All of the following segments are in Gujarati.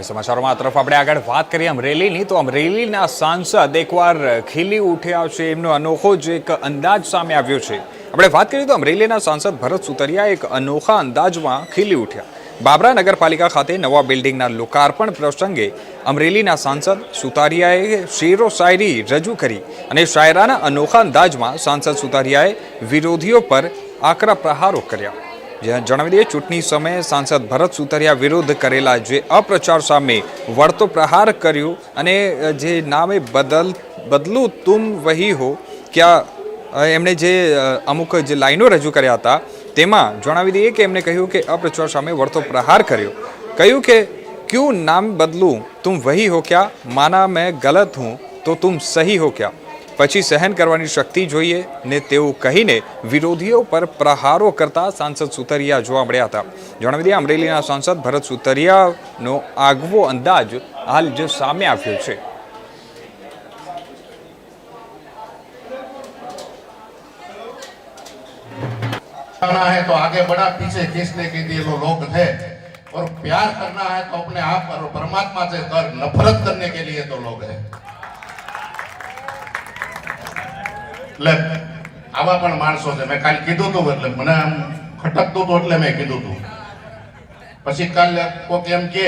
સમાચારોમાં તરફ આપણે આગળ વાત કરીએ અમરેલીની. તો અમરેલીના સાંસદ એકવાર ખીલી ઉઠ્યા છે. એમનો અનોખો જ એક અંદાજ સામે આવ્યો છે. આપણે વાત કરીએ તો અમરેલીના સાંસદ ભરત સુતરિયા એક અનોખા અંદાજમાં ખીલી ઉઠ્યા. બાબરા નગરપાલિકા ખાતે નવા બિલ્ડિંગના લોકાર્પણ પ્રસંગે અમરેલીના સાંસદ સુતારિયાએ શેરો શાયરી રજૂ કરી અને શાયરાના અનોખા અંદાજમાં સાંસદ સુતારિયાએ વિરોધીઓ પર આકરા પ્રહારો કર્યા. જણાવી દઈએ, ચૂંટણી સમયે સાંસદ ભરત સુતરિયા વિરુદ્ધ કરેલા જે અપ્રચાર સામે વળતો પ્રહાર કર્યો અને જે નામે બદલ, બદલું તુમ વહી હો, ક્યાં એમણે જે અમુક જે લાઈનો રજૂ કર્યા હતા, તેમાં જણાવી દઈએ કે એમણે કહ્યું કે અપ્રચાર સામે વળતો પ્રહાર કર્યો. કહ્યું કે, ક્યું નામ બદલું? તુમ વહી હો ક્યા? માના મેં ગલત હું, તો તુમ સહી હો ક્યા? પછી સહન કરવાની શક્તિ જોઈએ ને તેવું કહીને વિરોધીઓ પર પ્રહારો કરતા સાંસદ સુતરિયા જોવા મળ્યા હતા જણાવી દઈએ અમરેલીના સાંસદ ભરત સુતરિયાનો આગવો અંદાજ હાલ જે સામે આવ્યો છે करना है तो आगे बढ़ा पीछे खींचने के लिए वो लोग थे और प्यार करना है तो अपने आप और परमात्मा से कर नफरत करने के लिए तो लोग है એટલે આવા પણ માણસો છે. મેં કાલ કીધું તું એટલે મને આમ ખટકતું હતું એટલે મેં કીધું તું. પછી કાલ કોક એમ કે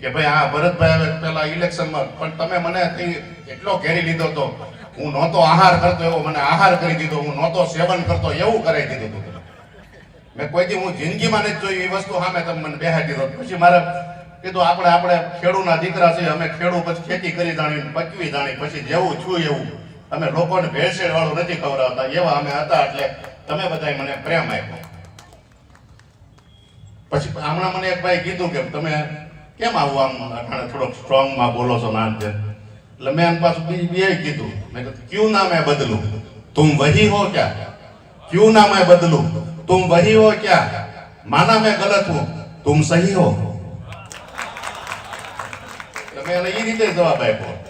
કે ભાઈ આ ભરતભાઈ હવે પેલા ઇલેક્શનમાં પણ તમે મને એટલો ઘેરી લીધો તો હું નહોતો આહાર કરતો એવો. મને આહાર કરી દીધો. હું નહોતો સેવન કરતો એવું કરાવી દીધું તું. મેં કોઈ દી હું જિંદગીમાં નથી જોયું. એ વસ્તુ સામે તમે મને બેહાડી દીધો પછી મારે કીધું, આપણે આપણે ખેડૂના દીકરા છીએ. અમે ખેડૂ પછી ખેતી કરી જાણી પચવી જાણી પછી જેવું છું એવું. અમે લોકોને ભેળસેળ વાળું નથી ખવડાવતા. એવા અમે હતા એટલે તમે બધા મને પ્રેમ આપ્યો. પછી હમણાં મને એક ભાઈ કીધું કે તમે કેમ આવું આમ અઠાણે થોડોક સ્ટ્રોંગમાં બોલો છો નાન છે એટલે મેં પાછું બીજું બે કીધું. મેં કીધું, ક્યુ નામ હે બદલું? તું વહી હો ક્યાં? ક્યુ નામ હે બદલું? તું વહી હો ક્યાં? માના મેં ગલત હું. તુમ સહી હો. તમે એને એ રીતે જવાબ આપ્યો.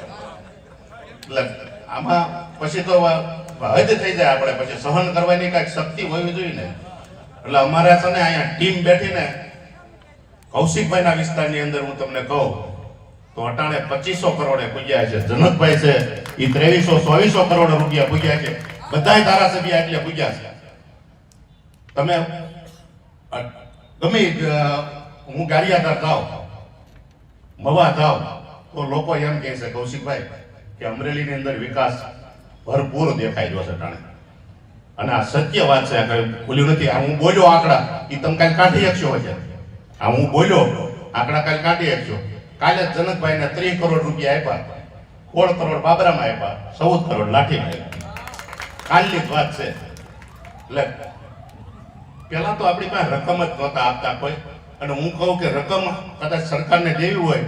એટલે આમાં પછી તો હદ થઈ જાય આપણે, પછી સહન કરવાની કાંઈક શક્તિ હોવી જોઈએ ને. એટલે અમારે છે ને અહીંયા ટીમ બેઠીને કૌશિકભાઈના વિસ્તારની અંદર હું તમને કહું, તો અટાણે પચીસો કરોડે પૂજ્યા છે. જનકભાઈ છે એ ત્રેવીસો, ચોવીસો કરોડ રૂપિયા પૂજ્યા છે. બધાય ધારાસભ્ય એટલે પૂજ્યા છે. તમે ગમે હું ગારિયાધાર જાઉં મવા જાઉં તો લોકો એમ કહે છે, કૌશિકભાઈ કે અમરેલીની અંદર વિકાસ ભરપૂર દેખાઈ રહ્યો છે ટાણે. અને આ સત્ય વાત છે, આ કઈ ભૂલ્યું નથી. આ હું બોલ્યો આંકડા એ તમે કાલે કાઢી શકશો હશે આ હું બોલ્યો, આંકડા કાલે કાઢી શકશો. કાલે જનકભાઈને ત્રીસ કરોડ રૂપિયા આપ્યા. સોળ કરોડ બાબરામાં આપ્યા. ચૌદ કરોડ લાઠીમાં આપ્યા. કાલની જ વાત છે. એટલે પેલા તો આપણી પાસે રકમ જ નહોતા આપતા કોઈ. અને હું કહું કે રકમ કદાચ સરકારને દેવી હોય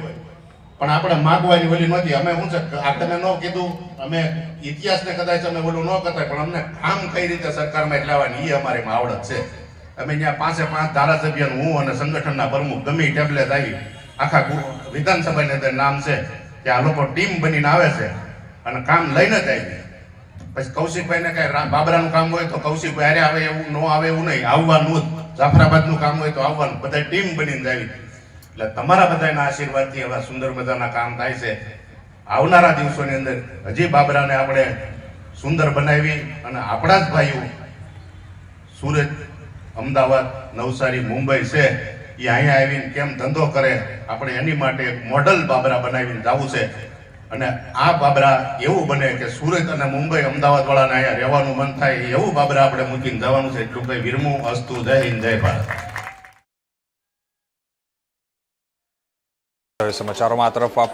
પણ આપણે માગવાની ઓલી નહોતી. અમે શું છે આપણે ન કીધું, અમે ઇતિહાસને કદાચ અમે ઓલું ન કરતા, પણ અમને કામ કઈ રીતે સરકારમાં લાવવાની એ અમારી આવડત છે. અમે ત્યાં પાંચે પાંચ ધારાસભ્ય હું અને સંગઠનના પ્રમુખ ગમે ઈ ટેબ્લેટ આવી આખા વિધાનસભાની અંદર નામ છે, કે આ લોકો ટીમ બનીને આવે છે અને કામ લઈને જ આવી પછી કૌશિકભાઈને કઈ બાબરાનું કામ હોય તો કૌશિકભાઈ અરે આવે એવું, ન આવે એવું નહીં. આવવાનું જ. જાફરાબાદનું કામ હોય તો આવવાનું. બધા ટીમ બનીને જ આવી એટલે તમારા બધાના આશીર્વાદથી એવા સુંદર મજાના કામ થાય છે. આવનારા દિવસોની અંદર હજી બાબરાને આપણે સુંદર બનાવી અને આપણા જ ભાઈઓ સુરત, અમદાવાદ, નવસારી, મુંબઈ છે, એ અહીંયા આવીને કેમ ધંધો કરે, આપણે એની માટે એક મોડલ બાબરા બનાવીને જવું છે. અને આ બાબરા એવું બને કે સુરત અને મુંબઈ અમદાવાદ વાળાને અહીંયા રહેવાનું મન થાય, એવું બાબરા આપણે મૂકીને જવાનું છે. એટલું કઈ વિરમું અસ્તુ, જય હિન્દ, જય ભારત. સમાચારોમાં તરફ આપણે